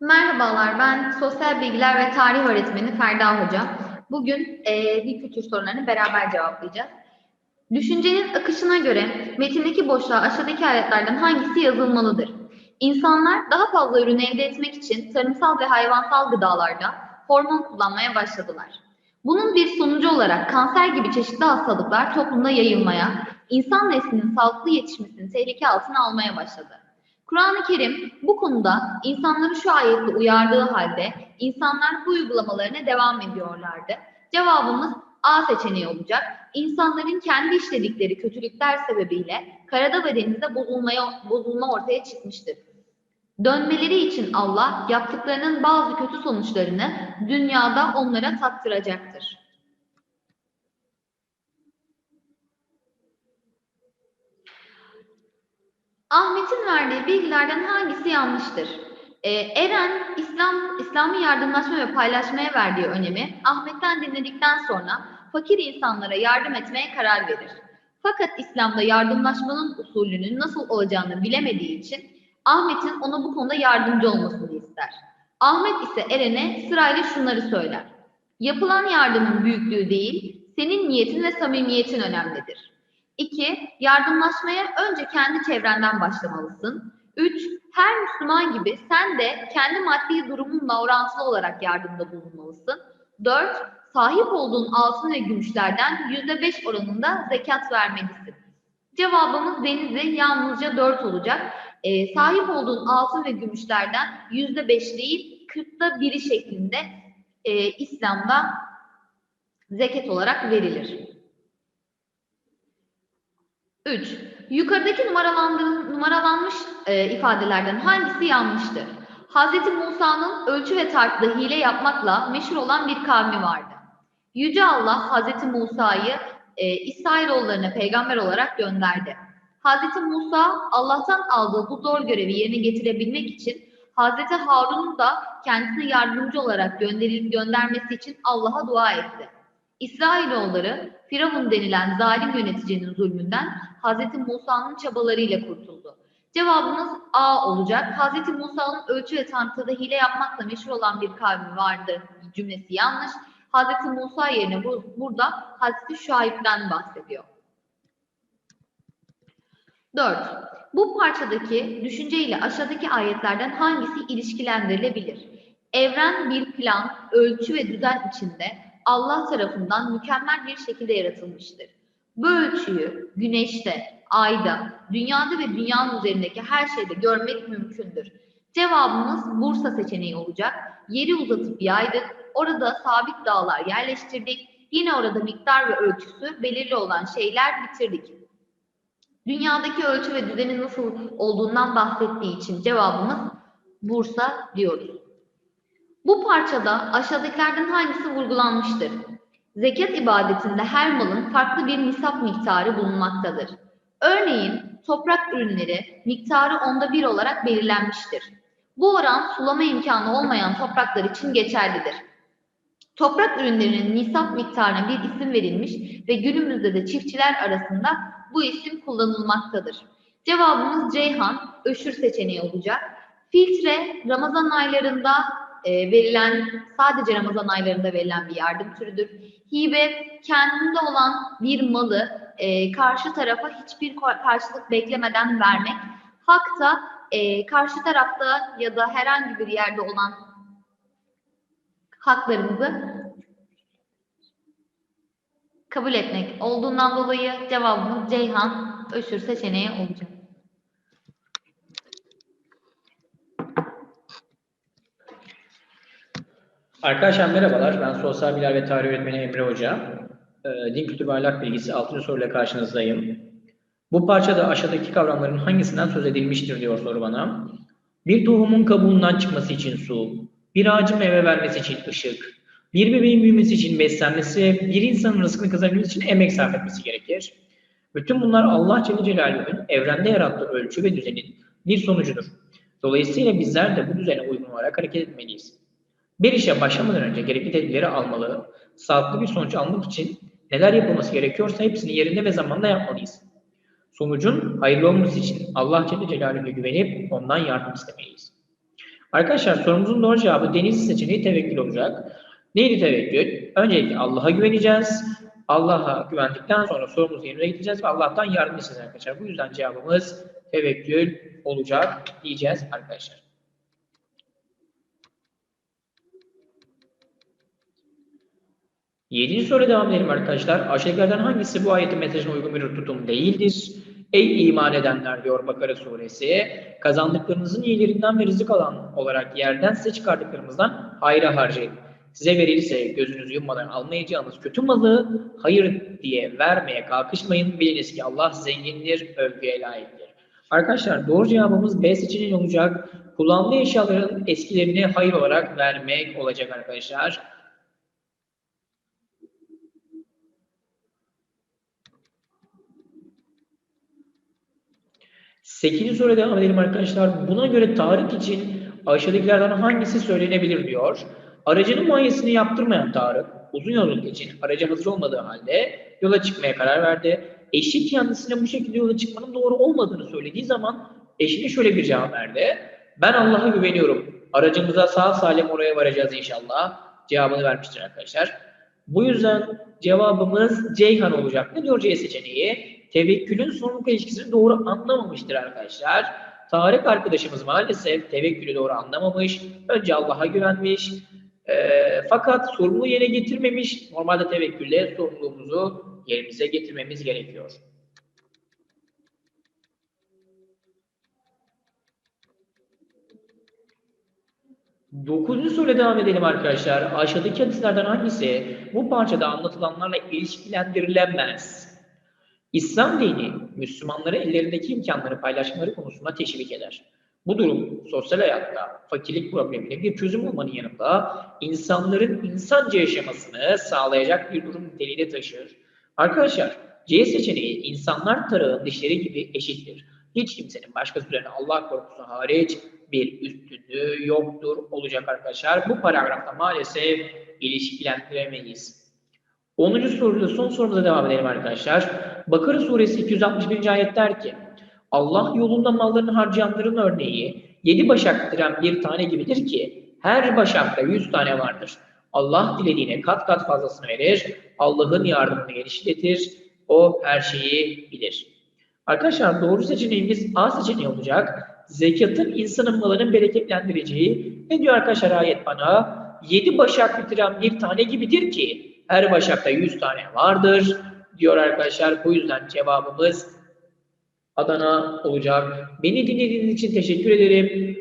Merhabalar, ben sosyal bilgiler ve tarih öğretmeni Ferda Hoca. Bugün e, dil kültür sorularını beraber cevaplayacağız. Düşüncenin akışına göre metindeki boşluğa aşağıdaki ayetlerden hangisi yazılmalıdır? İnsanlar daha fazla ürün elde etmek için tarımsal ve hayvansal gıdalarda hormon kullanmaya başladılar. Bunun bir sonucu olarak kanser gibi çeşitli hastalıklar toplumda yayılmaya, insan neslinin sağlıklı yetişmesini tehlike altına almaya başladı. Kur'an-ı Kerim bu konuda insanları şu ayetle uyardığı halde insanlar bu uygulamalarına devam ediyorlardı. Cevabımız A seçeneği olacak. İnsanların kendi işledikleri kötülükler sebebiyle karada ve denizde bozulmaya, bozulma ortaya çıkmıştır. Dönmeleri için Allah yaptıklarının bazı kötü sonuçlarını dünyada onlara tattıracaktır. Ahmet'in verdiği bilgilerden hangisi yanlıştır? Ee, Eren, İslam, İslami yardımlaşma ve paylaşmaya verdiği önemi Ahmet'ten dinledikten sonra fakir insanlara yardım etmeye karar verir. Fakat İslam'da yardımlaşmanın usulünün nasıl olacağını bilemediği için Ahmet'in ona bu konuda yardımcı olmasını ister. Ahmet ise Eren'e sırayla şunları söyler. Yapılan yardımın büyüklüğü değil, senin niyetin ve samimiyetin önemlidir. 2. Yardımlaşmaya önce kendi çevrenden başlamalısın. 3. Her Müslüman gibi sen de kendi maddi durumunla orantılı olarak yardımda bulunmalısın. 4. Sahip olduğun altın ve gümüşlerden %5 oranında zekat vermelisin. Cevabımız Denizli yalnızca 4 olacak. Ee, sahip olduğun altın ve gümüşlerden %5 değil 40'ta biri şeklinde e, İslam'da zekat olarak verilir. 3. Yukarıdaki numaralanmış e, ifadelerden hangisi yanlıştır? Hz. Musa'nın ölçü ve tartıda hile yapmakla meşhur olan bir kavmi vardı. Yüce Allah Hz. Musa'yı e, İsrailoğullarına peygamber olarak gönderdi. Hz. Musa Allah'tan aldığı bu zor görevi yerine getirebilmek için Hz. Harun'un da kendisine yardımcı olarak gönderilip göndermesi için Allah'a dua etti. İsrailoğulları Firavun denilen zalim yöneticinin zulmünden Hz. Musa'nın çabalarıyla kurtuldu. Cevabımız A olacak. Hz. Musa'nın ölçü ve tartıda hile yapmakla meşhur olan bir kavmi vardı cümlesi yanlış. Hz. Musa yerine bu, burada Hz. Şuayb'den bahsediyor. 4. Bu parçadaki düşünce ile aşağıdaki ayetlerden hangisi ilişkilendirilebilir? Evren bir plan, ölçü ve düzen içinde Allah tarafından mükemmel bir şekilde yaratılmıştır. Bu ölçüyü güneşte, ayda, dünyada ve dünyanın üzerindeki her şeyde görmek mümkündür. Cevabımız Bursa seçeneği olacak. Yeri uzatıp yaydık, orada sabit dağlar yerleştirdik, yine orada miktar ve ölçüsü belirli olan şeyler bitirdik. Dünyadaki ölçü ve düzenin nasıl olduğundan bahsettiği için cevabımız Bursa diyoruz. Bu parçada aşağıdakilerden hangisi vurgulanmıştır? Zekat ibadetinde her malın farklı bir nisap miktarı bulunmaktadır. Örneğin toprak ürünleri miktarı onda bir olarak belirlenmiştir. Bu oran sulama imkanı olmayan topraklar için geçerlidir. Toprak ürünlerinin nisap miktarına bir isim verilmiş ve günümüzde de çiftçiler arasında bu isim kullanılmaktadır. Cevabımız Ceyhan, Öşür seçeneği olacak. Filtre Ramazan aylarında e, verilen, sadece Ramazan aylarında verilen bir yardım türüdür. Hibe, kendinde olan bir malı e, karşı tarafa hiçbir karşılık beklemeden vermek. Hak da e, karşı tarafta ya da herhangi bir yerde olan haklarımızı kabul etmek olduğundan dolayı cevabımız Ceyhan Öşür seçeneği olacak. Arkadaşlar merhabalar. Ben Sosyal Bilgiler ve Tarih Öğretmeni Emre Hoca. Ee, Din Kültürü ve Ahlak Bilgisi 6. soruyla karşınızdayım. Bu parçada aşağıdaki kavramların hangisinden söz edilmiştir diyor soru bana. Bir tohumun kabuğundan çıkması için su, bir ağacın meyve vermesi için ışık, bir bebeğin büyümesi için beslenmesi, bir insanın rızkını kazanabilmesi için emek sarf etmesi gerekir. Bütün bunlar Allah Celle Celaluhu'nun evrende yarattığı ölçü ve düzenin bir sonucudur. Dolayısıyla bizler de bu düzene uygun olarak hareket etmeliyiz. Bir işe başlamadan önce gerekli tedbirleri almalı, sağlıklı bir sonuç almak için neler yapılması gerekiyorsa hepsini yerinde ve zamanında yapmalıyız. Sonucun hayırlı olması için Allah Celle Celaluhu'ya güvenip ondan yardım istemeliyiz. Arkadaşlar sorumuzun doğru cevabı deniz seçeneği tevekkül olacak. Neydi tevekkül? Öncelikle Allah'a güveneceğiz. Allah'a güvendikten sonra sorumuzu yerine getireceğiz ve Allah'tan yardım isteyeceğiz arkadaşlar. Bu yüzden cevabımız tevekkül olacak diyeceğiz arkadaşlar. Yedinci soruya devam edelim arkadaşlar. Aşağıdakilerden hangisi bu ayetin mesajına uygun bir tutum değildir? Ey iman edenler diyor Bakara suresi. Kazandıklarınızın iyilerinden ve rızık alan olarak yerden size çıkardıklarımızdan hayra harcayın. Size verilirse gözünüzü yummadan almayacağınız kötü malı hayır diye vermeye kalkışmayın. Biliniz ki Allah zengindir, övgüye layıktır. Arkadaşlar doğru cevabımız B seçeneği olacak. Kullandığı eşyaların eskilerini hayır olarak vermek olacak arkadaşlar. Sekizinci soruya devam edelim arkadaşlar. Buna göre Tarık için aşağıdakilerden hangisi söylenebilir diyor. Aracının muayenesini yaptırmayan Tarık, uzun yolculuk için aracı hazır olmadığı halde yola çıkmaya karar verdi. Eşi kendisine bu şekilde yola çıkmanın doğru olmadığını söylediği zaman eşine şöyle bir cevap verdi. Ben Allah'a güveniyorum. Aracımıza sağ salim oraya varacağız inşallah. Cevabını vermiştir arkadaşlar. Bu yüzden cevabımız Ceyhan olacak. Ne diyor C seçeneği? Tevekkülün sorumluluk ilişkisini doğru anlamamıştır arkadaşlar. Tarık arkadaşımız maalesef tevekkülü doğru anlamamış. Önce Allah'a güvenmiş. Ee, fakat sorumluluğu yerine getirmemiş. Normalde tevekkülle sorumluluğumuzu yerimize getirmemiz gerekiyor. Dokuzuncu soruyla devam edelim arkadaşlar. Aşağıdaki hadislerden hangisi bu parçada anlatılanlarla ilişkilendirilemez? İslam dini Müslümanları ellerindeki imkanları paylaşmaları konusunda teşvik eder. Bu durum sosyal hayatta fakirlik problemine bir çözüm olmanın yanında insanların insanca yaşamasını sağlayacak bir durum niteliği taşır. Arkadaşlar C seçeneği insanlar tarağın dişleri gibi eşittir. Hiç kimsenin başkasının Allah korkusu hariç bir üstünlüğü yoktur olacak arkadaşlar. Bu paragrafta maalesef ilişkilendiremeyiz. 10. soruda son sorumuza devam edelim arkadaşlar. Bakara suresi 261. ayet der ki Allah yolunda mallarını harcayanların örneği yedi başak bitiren bir tane gibidir ki her başakta yüz tane vardır. Allah dilediğine kat kat fazlasını verir. Allah'ın yardımını genişletir. O her şeyi bilir. Arkadaşlar doğru seçeneğimiz A seçeneği olacak. Zekatın insanın malının bereketlendireceği. Ne diyor arkadaşlar ayet bana? Yedi başak bitiren bir tane gibidir ki her başakta yüz tane vardır diyor arkadaşlar. Bu yüzden cevabımız Adana olacak. Beni dinlediğiniz için teşekkür ederim.